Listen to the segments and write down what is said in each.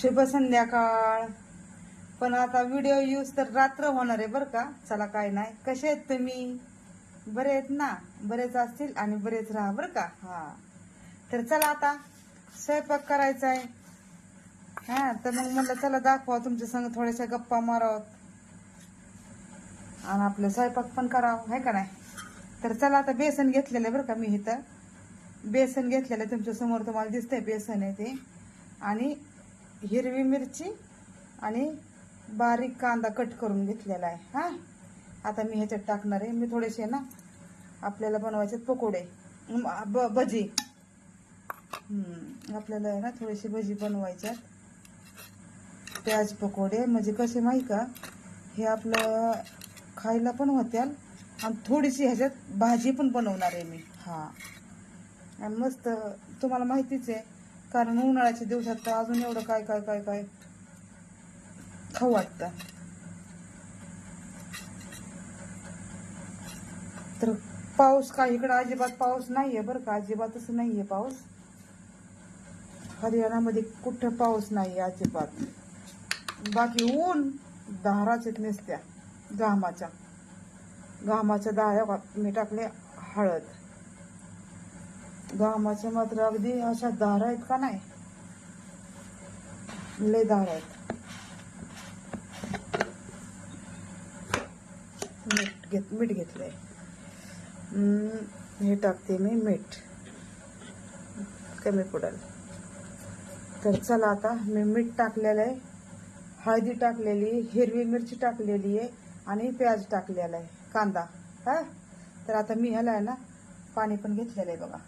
शुभ संध्याकाळ पण आता व्हिडिओ यूज तर रात्र होणार आहे बरं का? चला काय नाही. कसे आहेत तुम्ही? बरे आहेत ना? बरेच असतील आणि बरेच राहा बरं का? हा. तर चला आता स्वयंपाक करायचा आहे. हा तर मग म्हणलं चला दाखवा तुमच्या संग थोड्याशा गप्पा मारावत आणि आपलं स्वयंपाक पण करावं आहे का नाही? तर चला आता बेसन घेतलेलं आहे बरं का मी इथं. बेसन घेतलेलं आहे तुमच्यासमोर तुम्हाला दिसतंय बेसन आहे ते. आणि हिरवी मिरची आणि बारीक कांदा कट करून घेतलेला आहे. हा? आता मी ह्याच्यात टाकणार आहे. मी थोडेसे ना आपल्याला बनवायचे पकोडे. ब भजी. आपल्याला आहे ना थोडेसे भजी बनवायच्यात प्याज पकोडे. म्हणजे कसे माहीत का? हे आपलं खायला पण होत्याल आणि थोडीशी ह्याच्यात भाजी पण बनवणार आहे मी. हा. आणि मस्त तुम्हाला माहितीच आहे कारण उन्हाळ्याच्या दिवसात तर अजून एवढं काय काय काय काय खाऊ वाटतं. तर पाऊस काय इकडं अजिबात पाऊस नाहीये बरं का अजिबातच नाहीये पाऊस. हरियाणामध्ये कुठं पाऊस नाहीये अजिबात. बाकी ऊन धाराच नसत्या घामाच्या. घामाच्या दहा मी टाकले हळद. घामाच्या मात्र अगदी अशा धारा आहेत का नाही? लय धार आहेत. मीठ घेत मीठ घेतलंय. हे टाकते मी मीठ. कमी पडेल. तर चला आता मी मीठ टाकलेलं आहे. हळदी टाकलेली आहे, हिरवी मिरची टाकलेली आहे आणि प्याज टाकलेला आहे. कांदा हा? तर आता मी ह्याला आहे ना पाणी पण घेतलेलं आहे बघा.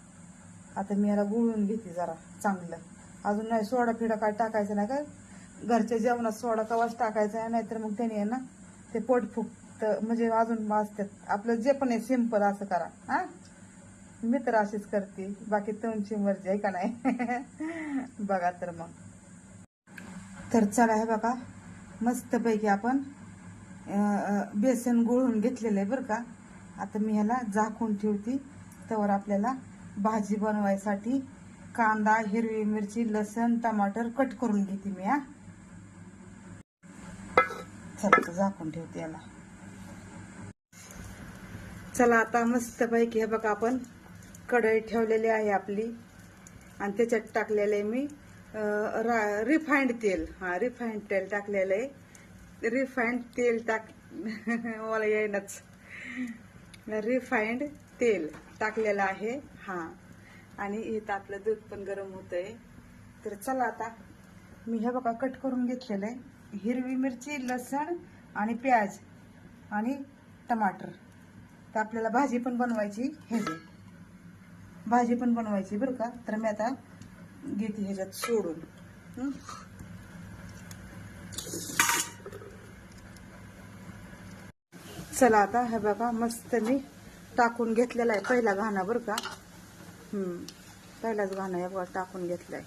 आता मी ह्याला गुळून घेते जरा चांगलं. अजून नाही सोडा फिडा काय टाकायचं नाही का घरच्या जेवणात सोडा कवाच टाकायचा आहे नाहीतर मग त्याने आहे ना ते पोट फुगतं. म्हणजे अजून वाजतात आपलं जे पण आहे सिंपल असं करा. हा? मी तर अशीच करते. बाकी तुमची मर्जी आहे का नाही? बघा तर मग. तर चला हे बघा. मस्तपैकी आपण बेसन गुळून घेतलेलं आहे बरं का? आता मी ह्याला झाकून ठेवते. तर आपल्याला भाजी बनवायसाठी कांदा हिरवी मिरची लसण टमाटर कट करून घेते मी हा. चला झाकून ठेवते याला. चला आता मस्तपैकी हे बघा आपण कढई ठेवलेली आहे आपली. आणि त्याच्यात टाकलेलं आहे मी रिफाईंड तेल. हा रिफाईंड तेल टाकलेलं आहे. रिफाईंड तेल टाक मला येईनच. रिफाईंड तेल टाकलेलं आहे. हा. आणि इथं आपलं दूध पण गरम होतंय. तर चला आता मी हे बघा कट करून घेतलेलं आहे. हिरवी मिरची लसण आणि प्याज आणि टमाटर. तर आपल्याला भाजी पण बनवायची ह्याचे भाजी पण बनवायची बरं का? तर मी आता घेते ह्याच्यात सोडून. चला आता हे बघा मस्त मी टाकून घेतलेला आहे. पहिला घाणा बरं का? पहिलाच घाणा हे बघा टाकून घेतलाय.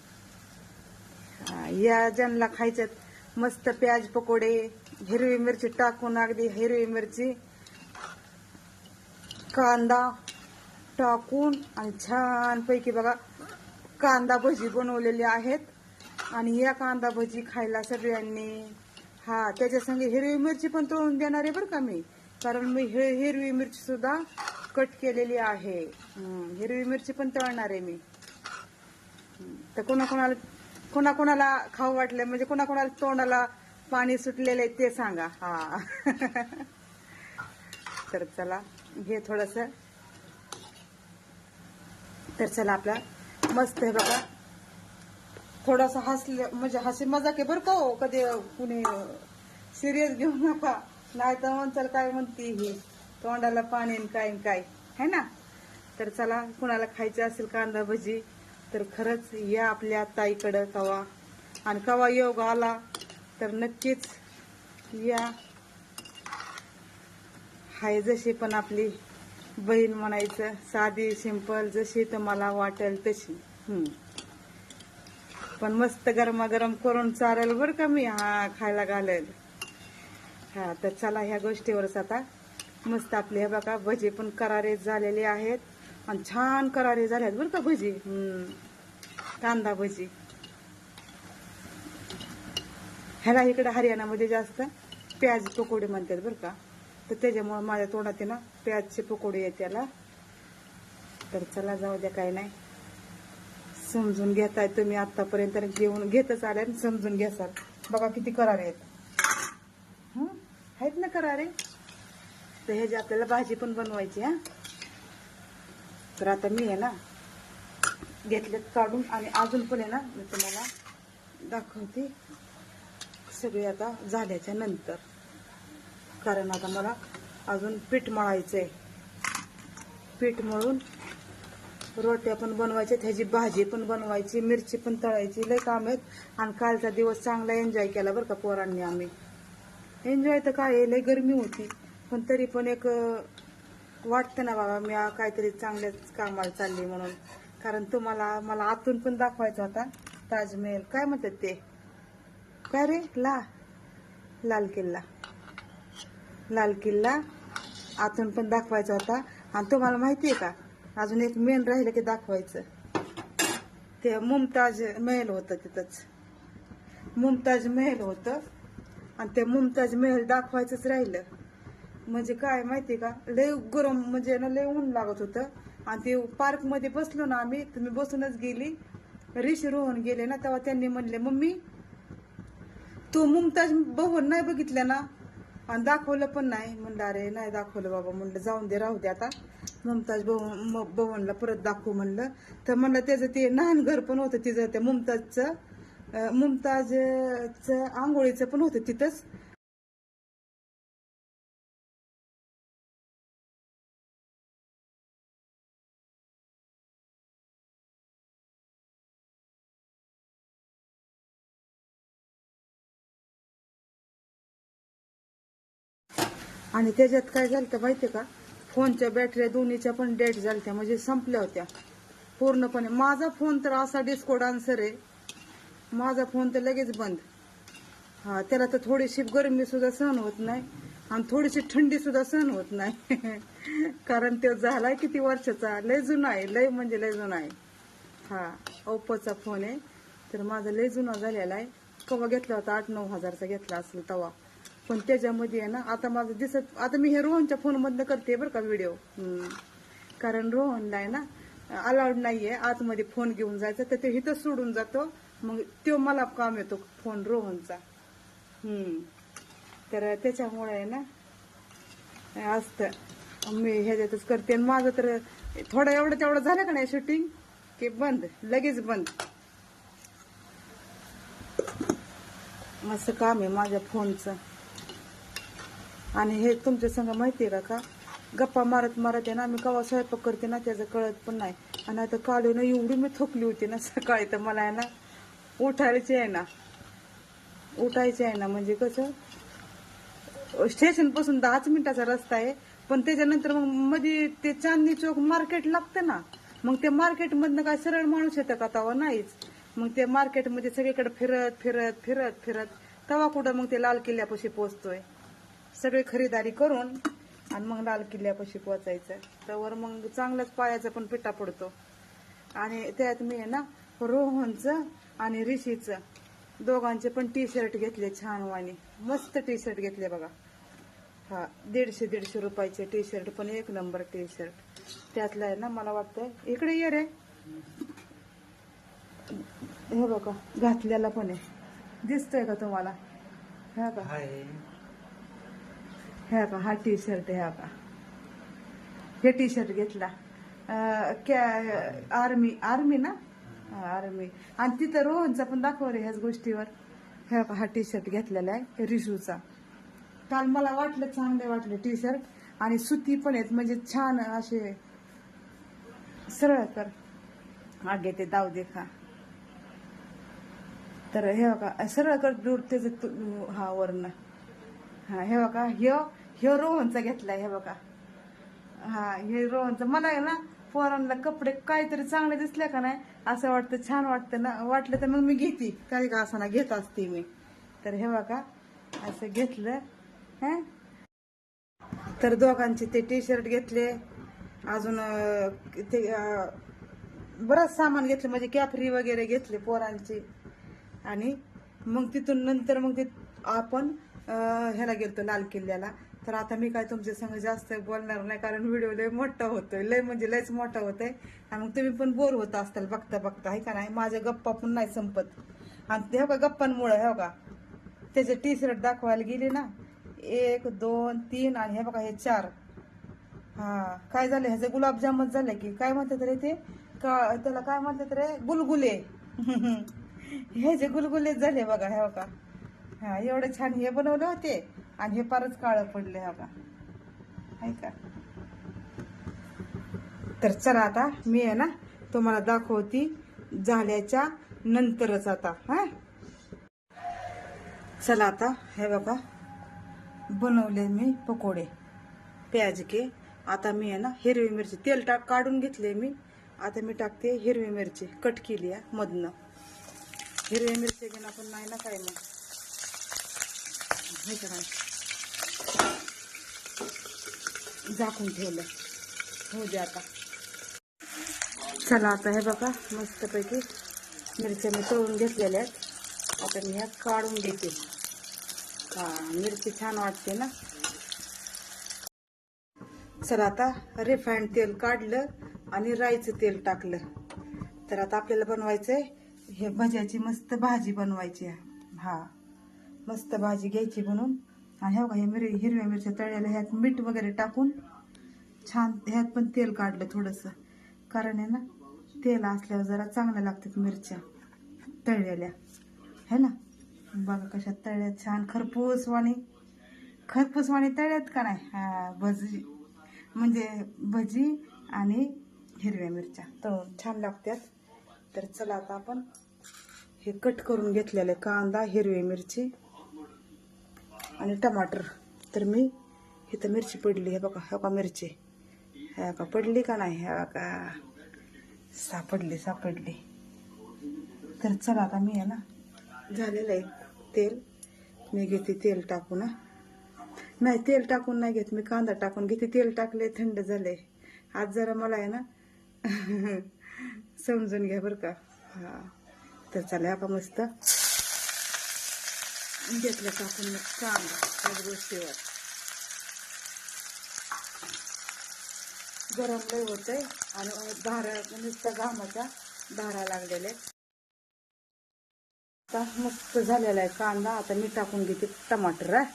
या ज्यांना खायच्यात मस्त प्याज पकोडे हिरवी मिरची टाकून अगदी हिरवी मिरची कांदा टाकून आणि छानपैकी बघा कांदा भजी बनवलेली आहेत. आणि या कांदा भजी खायला सगळ्यांनी हा त्याच्या संगे हिरवी मिरची पण तळून देणार आहे बरं का मी? कारण मी हे हिरवी मिरची सुद्धा कट केलेली आहे. हिरवी मिरची पण तळणार आहे मी. तर कोणाकोणाला कोणाकोणाला खाऊ वाटलं म्हणजे कोणाकोणाला तोंडाला पाणी सुटलेलं आहे ते सांगा. हा. तर चला घे थोडस तर चला आपला मस्त आहे बघा. थोडासा हसले म्हणजे हसी मजाक आहे बरं का हो? कधी कुणी सिरियस घेऊ नका. नाही तर म्हणचाल काय म्हणते ही? तोंडाला पाणी काय काय. है ना? तर चला कुणाला खायचे असेल कांदा भजी तर खरंच या आपल्या ताईकडं कवा. आणि कवा योग आला तर नक्कीच या. हाय जशी पण आपली बहीण म्हणायचं साधी सिंपल जशी तुम्हाला वाटेल तशी. पण मस्त गरमागरम करून चालेल बरं का मी? हा खायला घालेल. हा तर चला ह्या गोष्टीवरच आता मस्त आपले हे बघा भजे पण करारे झालेले आहेत. आणि छान करारे झाले आहेत बरं का भजी. कांदा भजी. ह्याला इकडे हरियाणामध्ये जास्त प्याज पकोडे म्हणतात बरं का. तर त्याच्यामुळं माझ्या तोंडात ना प्याजचे पकोडे आहेत त्याला. तर चला जाऊ द्या काय नाही. समजून घेताय तुम्ही आतापर्यंत घेऊन घेतच आले आणि समजून घ्यासाल बघा किती करारे आहेत. आहेत ना करारे? तर ह्याची आपल्याला भाजी पण बनवायची हा? तर आता मी आहे ना घेतलेत काढून आणि अजून पण आहे ना मी तुम्हाला दाखवते. सगळे आता झाल्याच्यानंतर. कारण आता मला अजून पीठ मळायचं आहे पीठ मळून रोट्या पण बनवायच्या ह्याची भाजी पण बनवायची मिरची पण तळायची लय काम आहेत. आणि कालचा दिवस चांगला एन्जॉय केला बरं का पोरांनी आम्ही. एन्जॉय तर काय आहे, लय गरमी होती. पण तरी पण एक अं, वाटतं ना बाबा मी काहीतरी चांगल्याच कामाला चालली म्हणून. कारण तुम्हाला मला आतून पण दाखवायचा होता ताजमहल. काय म्हणतात ते? काय रे? ला. लाल किल्ला. लाल किल्ला आतून पण दाखवायचा होता. आणि तुम्हाला माहिती आहे का? अजून एक मेन राहिलं की दाखवायचं. ते मुमताज महल होतं तिथंच. मुमताज महल होतं. आणि ते मुमताज महल दाखवायचंच राहिलं. म्हणजे काय माहिती का? लय गरम म्हणजे ना लय ऊन लागत होतं. आणि ते पार्कमध्ये बसलो ना आम्ही तुम्ही बसूनच गेली. ऋषी रोहन गेले ना तेव्हा त्यांनी म्हणले मम्मी तू मुमताज भवन नाही बघितलं ना? आणि दाखवलं पण नाही. म्हणलं अरे नाही दाखवलं बाबा. म्हणलं जाऊन दे राहू दे आता. मुमताज भवन म- परत दाखवू म्हणलं. तर म्हणलं त्याचं ते लहान घर पण होतं तिचं त्या मुमताजचं. मुमताजचं आंघोळीचं पण होतं तिथंच. आणि त्याच्यात काय झालं माहितीये का? फोनच्या बॅटऱ्या दोन्हीच्या पण डेट झालत्या म्हणजे संपल्या होत्या. पूर्णपणे. माझा फोन तर असा डिस्को डान्सर आहे. माझा फोन तर लगेच बंद. हा त्याला तर थोडीशी गरमी सुद्धा सहन होत नाही आणि थोडीशी थंडी सुद्धा सहन होत नाही. कारण तो झालाय किती वर्षाचा? लय जुना आहे लय म्हणजे लय जुना आहे. हा ओप्पोचा फोन आहे. तर माझा लय जुना झालेला आहे. कवा घेतला होता? आठ नऊ हजारचा घेतला असेल तवा. पण त्याच्यामध्ये आहे ना आता माझं दिसत आता मी हे रोहनच्या फोनमधनं करते बरं का व्हिडिओ कारण रोहनला आहे ना अलाउड नाहीये. आतमध्ये फोन घेऊन जायचं तर ते इथं सोडून जातो. मग तो मला काम येतो फोन रोहनचा. हम्म. तर त्याच्यामुळे आहे ना असतं. मी ह्याच्यातच करते. आणि माझं तर थोडं एवढं तेवढं झालं का नाही शूटिंग की बंद लगेच बंद. असं काम आहे माझ्या फोनचं. आणि हे तुमच्या संग माहिती आहे का का गप्पा मारत मारत आहे ना मी कवा स्वयंपाक करते ना त्याचं कळत पण नाही. आणि आता काल ना एवढी मी थकली होती ना सकाळी तर मला आहे ना उठायचे आहे ना. उठायचे आहे ना म्हणजे कसं? स्टेशनपासून दहाच मिनिटाचा रस्ता आहे पण त्याच्यानंतर मग मध्ये ते चांदणी चौक मार्केट लागतं ना. मग ते मार्केट मधनं काय सरळ माणूस येतं का तवा नाहीच. मग ते मार्केटमध्ये सगळीकडे फिरत फिरत फिरत फिरत तवा कुठं मग ते लाल किल्ल्यापाशी पोचतोय सगळी खरेदारी करून आणि मग लाल किल्ल्यापाशी पोचायचं त्यावर मग चांगलाच पायाचा पण पिठा पडतो. आणि त्यात मी आहे ना रोहनचं आणि ऋषीचं. दोघांचे पण टी शर्ट घेतले छान वाणी. मस्त टी शर्ट घेतले बघा. हा दीडशे दीडशे रुपयाचे टी शर्ट पण एक नंबर टी शर्ट त्यातला आहे ना मला वाटतंय. इकडे ये रे. हे बघा घातलेला पण आहे. दिसतोय का तुम्हाला? हे का हे का हा टी शर्ट आहे हा का हे टी शर्ट घेतला आर्मी आर्मी ना? अरे मी आणि तिथं रोहनचा पण दाखव रे ह्याच गोष्टीवर. हे हा टी शर्ट घेतलेला आहे रिशूचा काल मला वाटलं चांगले वाटले टी शर्ट आणि सुती पण आहेत म्हणजे छान असे. सरळ कर आगे ते दाव दे खा तर हे बघा सरळ कर दूर त्याचं हा वर्ण हा हे बघा ह्यो ह्यो रोहनचा घेतलाय हे बघा. हा हे रोहनचा. मला आहे ना पोरांना कपडे काहीतरी चांगले दिसले का नाही असं वाटतं छान वाटतं ना वाटलं तर मग मी घेते. काही का असं घेत असते मी. तर हे बघा असं घेतलं हं? तर दोघांचे ते टी शर्ट घेतले. अजून ते बरंच सामान घेतलं म्हणजे कॅफरी वगैरे घेतले पोरांची. आणि मग तिथून नंतर मग ते आपण ह्याला गेलतो लाल किल्ल्याला तर आता मी काय तुमच्या संग जास्त बोलणार नाही कारण व्हिडिओ लय मोठा होतोय लय म्हणजे लयच मोठा होतोय. आणि मग तुम्ही पण बोर होत असताल बघता बघता आहे का नाही? माझ्या गप्पा पण नाही संपत. आणि ते हो का गप्पांमुळे हो का? त्याचे टी शर्ट दाखवायला गेले ना एक दोन तीन आणि हे बघा हे चार. हा काय झालं? ह्याचं गुलाबजामच झालं की काय म्हणतात रे ते? का त्याला काय म्हणतात रे? गुलगुले. हे जे गुलगुलेच झाले बघा हे बघा. हा एवढे छान हे बनवले होते. आणि हे फारच काळं पडले हा बा आहे का? तर चला आता मी आहे ना तुम्हाला दाखवती झाल्याच्या नंतरच आता हा? चला आता हे बघा. बनवले मी पकोडे प्याज के. आता मी आहे ना हिरवी मिरची तेल टाक काढून घेतले मी. आता मी टाकते हिरवी मिरची कट केली आहे मधनं. हिरवी मिरची घेऊन आपण नाही ना काय मग? हे का झाकून ठेवलं. होऊ दे आता. चला आता हे बघा मस्तपैकी मिरच्या मी तळून घेतलेल्या आहेत. आता मी ह्या काढून घेते. हा मिरची छान वाटते ना? चला आता रिफाईंड तेल काढलं आणि राईचं तेल टाकलं. तर आता आपल्याला बनवायचंय हे भज्याची मस्त भाजी बनवायची आहे. हा. मस्त भाजी घ्यायची बनवून आणि ह्या हे मिर हिरव्या मिरच्या तळलेल्या ह्यात मीठ वगैरे टाकून छान ह्यात पण तेल काढलं थोडंसं. कारण आहे ना तेल असल्यावर जरा चांगल्या लागतात मिरच्या तळलेल्या. है ना? बघा कशा तळ्यात छान खरपूसवाणी खरपूसवाणी तळ्यात का नाही? हा भजी. म्हणजे भजी आणि हिरव्या मिरच्या. तळून छान लागतात तर चला आता आपण हे कट करून घेतलेले कांदा हिरवी मिरची. आणि टमाटर. तर मी इथं मिरची पडली. हे बघा ह्या का मिरची. हे का पडली का नाही? ह्या का सापडली सापडली. तर चला आता मी आहे ना झालेलं आहे तेल. मी घेते तेल टाकून हा. नाही तेल टाकून नाही घेत. मी कांदा टाकून घेते. तेल टाकले थंड झाले. आज जरा मला आहे ना समजून घ्या बरं का. हा. तर चला आता मस्त. घेतलं टाकून मग कांदा त्या गोष्टीवर गरम लय होतंय आणि धारा नुसत्या घामाच्या धारा लागलेल्या आहे आता मस्त झालेला आहे कांदा आता मी टाकून घेते टमाटर मस्त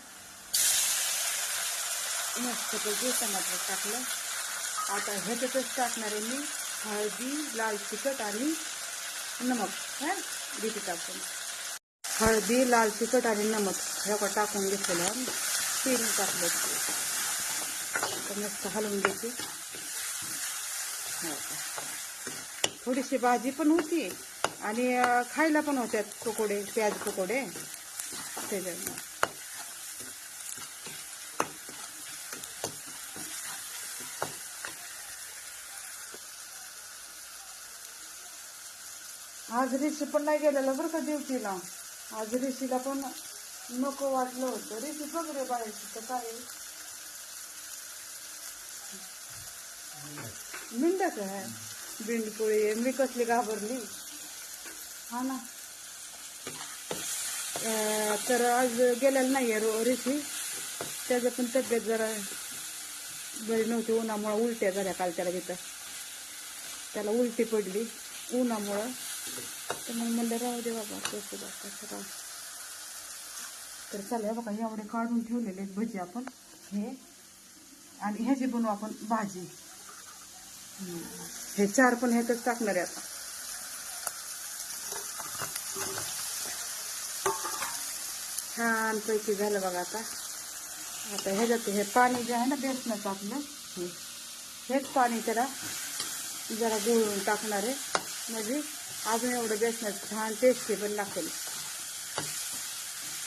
मस्तपैकी टमाटर टाकलं आता ह्याच्यातच टाकणार आहे मी हळदी लाल तिखट आणि नमक हा घेते टाकून हळदी लाल तिखट आणि नमक हे टाकून घेतलेलं तीन टाकलं मस्त हलवून घ्यायची. हो. थोडीशी भाजी पण होती आणि खायला पण होत्यात पकोडे प्याज पकोडे. त्याच्यामुळे. आज ऋषी पण नाही गेलेला बरं का ड्युटीला आज ऋषीला पण नको वाटलं होतं. ऋषी बघ रे बाळाची तर काय मिंडच आहे. बिंडपोळी आहे. मी कसली घाबरली? हा ना. तर आज गेलेला नाही आहे ऋषी. त्याचं पण तब्येत जरा बरी नव्हती. उन्हामुळं उलट्या झाल्या काल त्याला तिथं. त्याला उलटी पडली. उन्हामुळं. तर मग म्हणलं राहू दे बाबा कसं जास्त राहू तर चालेल बघा एवढे काढून ठेवलेले आहेत भजी आपण. हे आणि ह्याची बनवू आपण भाजी. हे चार पण ह्यातच टाकणार आहे आता. छान पैकी झालं बघा आता. आता ह्याच्यात हे पाणी जे आहे ना बेसनाचं आपलं हे. हेच पाणी त्याला जरा गुळून टाकणार आहे. म्हणजे अजून एवढं बेसनाचं छान टेस्टी पण लागेल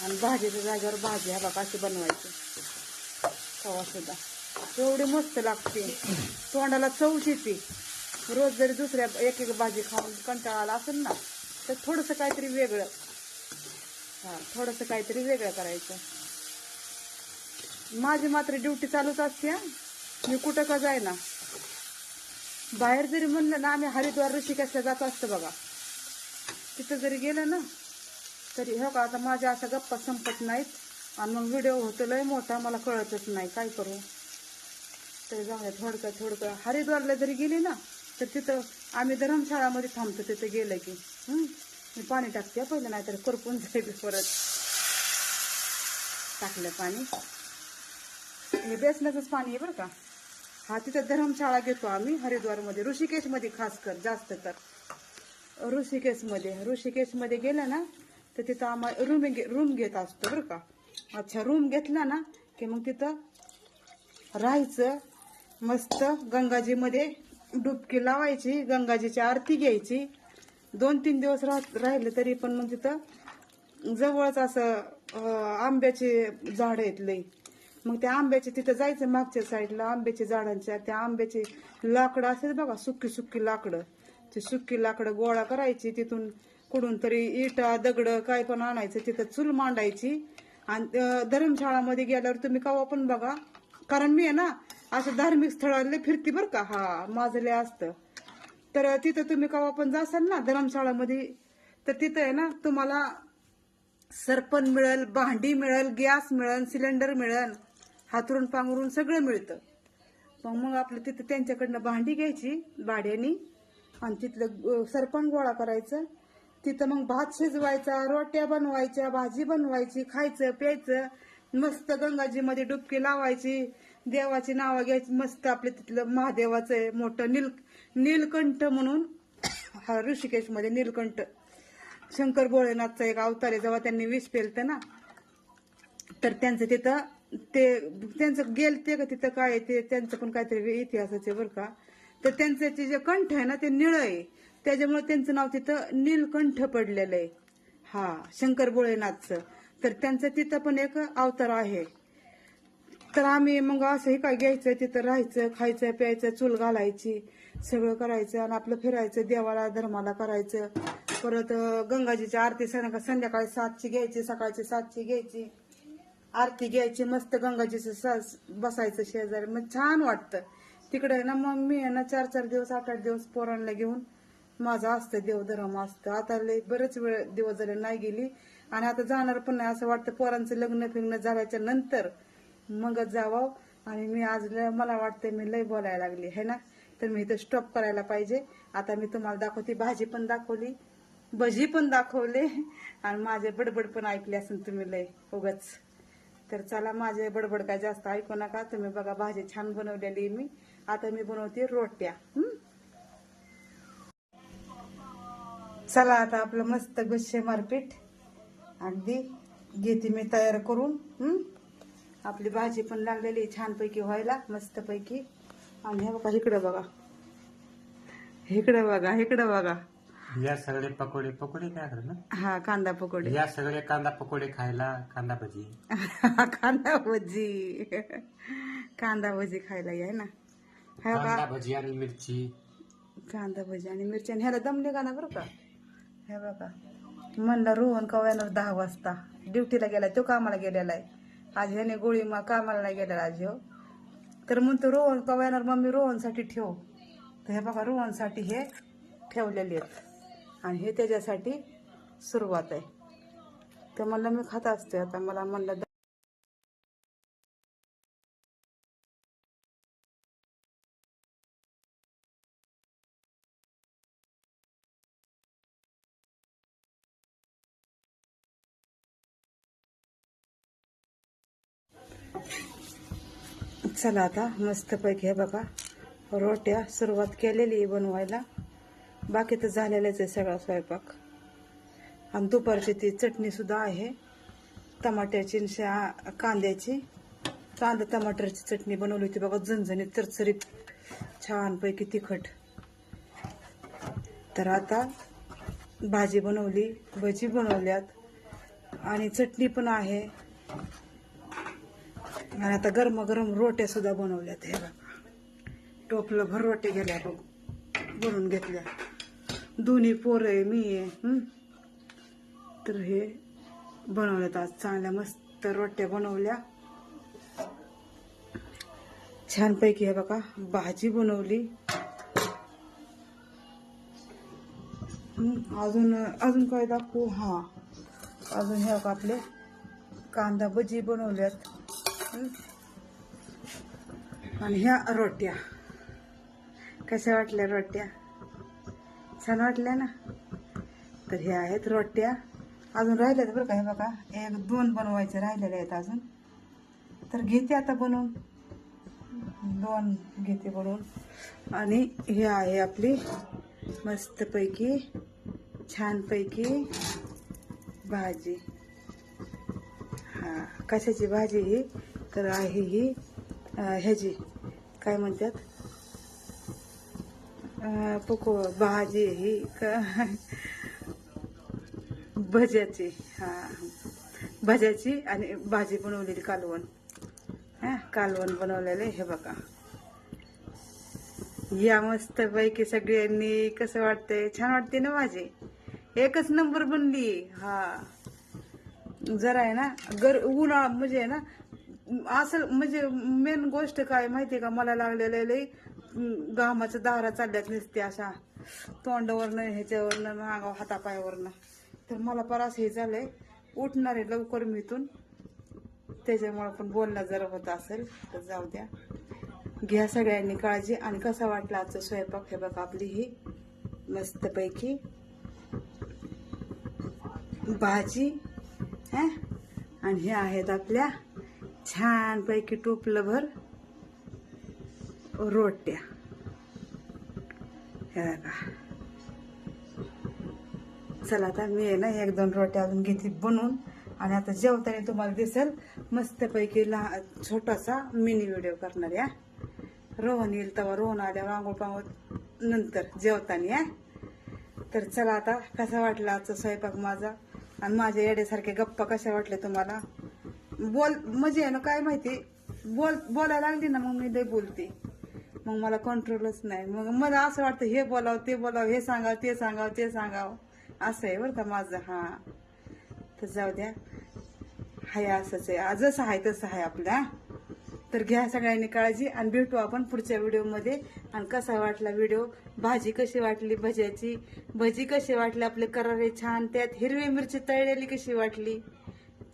आणि भाजीच्या जागेवर भाजी हा बघा अशी बनवायची. सुद्धा. एवढी मस्त लागते. तोंडाला चवच येते. रोज जरी दुसऱ्या एक एक भाजी खाऊन कंटाळा आला असेल ना तर थोडंसं काहीतरी वेगळं. हा थोडंसं काहीतरी वेगळं करायचं. माझी मात्र ड्युटी चालूच असते मी कुठं का जायना बाहेर जरी म्हणलं ना आम्ही हरिद्वार ऋषिकेशला जात असतो बघा. तिथं जरी गेलं ना तरी हो का आता माझ्या अशा गप्पा संपत नाहीत. आणि मग व्हिडिओ होतो लय मोठा मला कळतच नाही. काय करू? तरी जाऊ द्या थोडकं थोडकं. हरिद्वारला जरी गेली ना तर तिथं आम्ही धर्मशाळामध्ये थांबतो तिथं गेलं की. मी पाणी टाकते पहिलं नाहीतर करपून जाईल परत. टाकलं पाणी. हे बेसनाचंच पाणी आहे बरं का. हा तिथं धर्मशाळा घेतो आम्ही हरिद्वारमध्ये. ऋषिकेशमध्ये खास कर जास्त तर. ऋषिकेशमध्ये. ऋषिकेशमध्ये गेलं ना तर तिथं आम्हाला रूम रूम घेत असतो बरं का. अच्छा रूम घेतला ना की मग तिथं राहायचं मस्त गंगाजीमध्ये डुबकी लावायची गंगाजीची आरती घ्यायची. दोन तीन दिवस राह राहिले तरी पण मग तिथं जवळच असं आंब्याचे झाड आहेत लई. मग त्या आंब्याचे तिथं जायचं मागच्या साईडला आंब्याच्या झाडांच्या त्या आंब्याचे लाकडं असेल बघा सुक्की सुक्की लाकडं. ते सुक्की लाकडं गोळा करायची तिथून कुठून तरी इटा दगड काय पण आणायचं तिथं चूल मांडायची. आणि धर्मशाळामध्ये गेल्यावर तुम्ही कवा पण बघा कारण मी आहे ना असं धार्मिक स्थळाला फिरते बरं का. हा माझं लय असतं. तर तिथं तुम्ही कवा पण जासाल ना धर्मशाळामध्ये तर तिथं आहे ना तुम्हाला सरपण मिळेल भांडी मिळेल गॅस मिळेल सिलेंडर मिळेल. हातरून पांघरून सगळं मिळतं. मग मग आपलं तिथं त्यांच्याकडनं भांडी घ्यायची भाड्यानी. आणि तिथलं सरपण गोळा करायचं. तिथं मग भात शिजवायचा रोट्या बनवायच्या भाजी बनवायची खायचं प्यायचं. मस्त गंगाजीमध्ये डुबकी लावायची. देवाची नावं घ्यायची. मस्त आपलं तिथलं महादेवाचं आहे मोठं नील नीलकंठ म्हणून. हा ऋषिकेशमध्ये नीलकंठ. शंकर भोळेनाथचा एक अवतार आहे. जेव्हा त्यांनी विष पेलतं ना तर त्यांचं तिथं ते त्यांचं गेल ते का तिथं काय आहे ते त्यांचं पण काहीतरी इतिहासाचे बरं का. तर त्यांचं ते जे कंठ आहे ना ते निळ आहे. त्याच्यामुळे त्यांचं नाव तिथं नीलकंठ पडलेलं आहे. हा शंकर भोळेनाथचं तर त्यांचं तिथं पण एक अवतार आहे. तर आम्ही मग असंही काय घ्यायचं तिथं राहायचं खायचं प्यायचं चूल घालायची सगळं करायचं आणि आपलं फिरायचं देवाला धर्माला करायचं. परत गंगाजीची आरती संध्याकाळी सातची घ्यायची सकाळची सातची घ्यायची. आरती घ्यायची मस्त गंगाजीचं बसायचं शेजारी. मग छान वाटतं. तिकडे आहे ना मग मी आहे ना चार चार दिवस आठ आठ दिवस पोरांना घेऊन माझं असतं देवधर्म असतं. आता लय बरेच वेळ दिवस झाले नाही गेली. आणि आता जाणार पण नाही असं वाटतं पोरांचं लग्न फिग्न झाल्याच्यानंतर मगच जावं. आणि मी आज लय मला वाटतं मी लय बोलायला लागली है ना? तर मी इथं स्टॉप करायला पाहिजे. आता मी तुम्हाला दाखवते भाजी पण दाखवली भजी पण दाखवले. आणि माझे बडबड पण ऐकले असेल तुम्ही लय उगच. तर चला माझे बडबड काय जास्त ऐकू नका. तुम्ही बघा भाजी छान बनवलेली मी. आता मी बनवते रोट्या. चला आता आपलं मस्त गुच्छे मारपीठ अगदी घेते मी तयार करून. आपली भाजी पण लागलेली छानपैकी व्हायला मस्तपैकी. आणि हे बघा इकडं बघा. इकडं बघा इकडं बघा. या सगळे पकोडे पकोडे काय करत ना? हा कांदा पकोडे. या सगळे कांदा पकोडे खायला कांदा भजी. कांदा भजी. कांदा भजी खायला आहे ना. हा कांदा भजी आणि मिरची. कांदा भजी आणि मिरची आणि ह्याला दमले का ना बरं का? हे बघा. म्हणला रोहन कवा येणार दहा वाजता? ड्युटीला गेलाय तो कामाला गेलेला आहे. आज ह्याने गोळी मा कामाला नाही गेलेला आज ह्यो. तर म्हणतो रोहन कवा येणार? मम्मी रोहनसाठी ठेव. तर हे बघा रोहनसाठी हे ठेवलेले आहेत. आणि हे त्याच्यासाठी सुरुवात आहे. तर म्हणलं मी खात असते. आता मला म्हणलं चला आता मस्तपैकी हे बघा रोट्या सुरुवात केलेली आहे बनवायला. बाकी तर झालेलंच आहे सगळा स्वयंपाक. आणि दुपारची ती चटणीसुद्धा आहे. टमाट्याची कांद्याची. कांदा टमाटरची चटणी बनवली होती बघा झणझणीत चरचरीत. छानपैकी तिखट. तर आता भाजी बनवली भजी बनवल्यात. आणि चटणी पण आहे. आणि आता गरमागरम रोट्या सुद्धा बनवल्यात हे बघा. टोपलं भर रोटे गेल्या बघ बनवून घेतल्या. दोन्ही पोरं आहे मी आहे तर हे बनवल्यात आज चांगल्या मस्त रोट्या बनवल्या. छानपैकी हे बघा भाजी बनवली. अजून अजून काय दाखवू? हा अजून हे बघा आपले कांदा भजी बनवल्यात आणि ह्या रोट्या कशा वाटल्या रोट्या? छान वाटल्या ना. तर ह्या आहेत रोट्या. अजून राहिल्यात बरं का हे बघा. एक दोन बनवायचे राहिलेले आहेत अजून. तर घेते आता बनवून. दोन घेते बनवून. आणि हे आहे आपली मस्तपैकी छानपैकी भाजी. हा कशाची भाजी ही? तर आहे ही ह्याची. काय म्हणतात? पको भाजी ही का भज्याची हा भज्याची आणि भाजी बनवलेली कालवण. हा कालवण बनवलेले हे बघा. या मस्त पैकी सगळ्यांनी कसं वाटतंय? छान वाटते ना भाजी? एकच नंबर बनली. हा. जरा आहे ना गर उन्हाळा म्हणजे आहे ना असं म्हणजे मेन गोष्ट काय माहितीये का? मला लागलेलं आहे लई घामाच्या दारा चालल्यात नसते अशा. तोंडावरनं ह्याच्यावरनं मागाव हातापायावरनं. तर मला पर असं हे झालंय उठणार आहे लवकर मीतून त्याच्यामुळे पण बोलणं जरा होत असेल तर जाऊ द्या. घ्या सगळ्यांनी काळजी. आणि कसा वाटला आजचा स्वयंपाक? हे बघा आपली ही मस्तपैकी भाजी हा? आणि हे आहेत आपल्या छानपैकी टोपलं भर रोट्या. हे बघा. चला आता मी आहे ना एक दोन रोट्या अजून घेतली बनवून. आणि आता जेवताना तुम्हाला दिसेल मस्तपैकी लहान छोटासा मिनी व्हिडिओ करणार या रोहन येईल तेव्हा रोहन आल्यावर आंघोळ पांघोळ नंतर जेवताना या तर चला आता कसा वाटला आजचा स्वयंपाक माझा? आणि माझ्या येड्यासारखे गप्पा कशा वाटल्या तुम्हाला? बोल म्हणजे आहे ना काय माहिती? बोल बोलायला लागली ना मग मी लय बोलते. मग मला कंट्रोलच नाही. मग मला असं वाटतं हे बोलावं ते बोलावं हे सांगावं ते सांगावं ते सांगावं. असं आहे बरं का माझं हा. तर जाऊ द्या. हाय असंच आहे. जसं आहे तसं आहे आपल्या तर घ्या सगळ्यांनी काळजी आणि भेटू आपण पुढच्या व्हिडिओमध्ये. आणि कसा वाटला व्हिडिओ? भाजी कशी वाटली भज्याची? भजी कशी वाटली? आपले करारे छान त्यात हिरवी मिरची तळलेली कशी वाटली?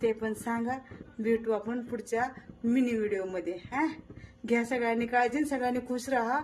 ते पण सांगा. भेटू आपण पुढच्या मिनी व्हिडिओमध्ये हा. घ्या सगळ्यांनी काळजी सगळ्यांनी खुश राहा.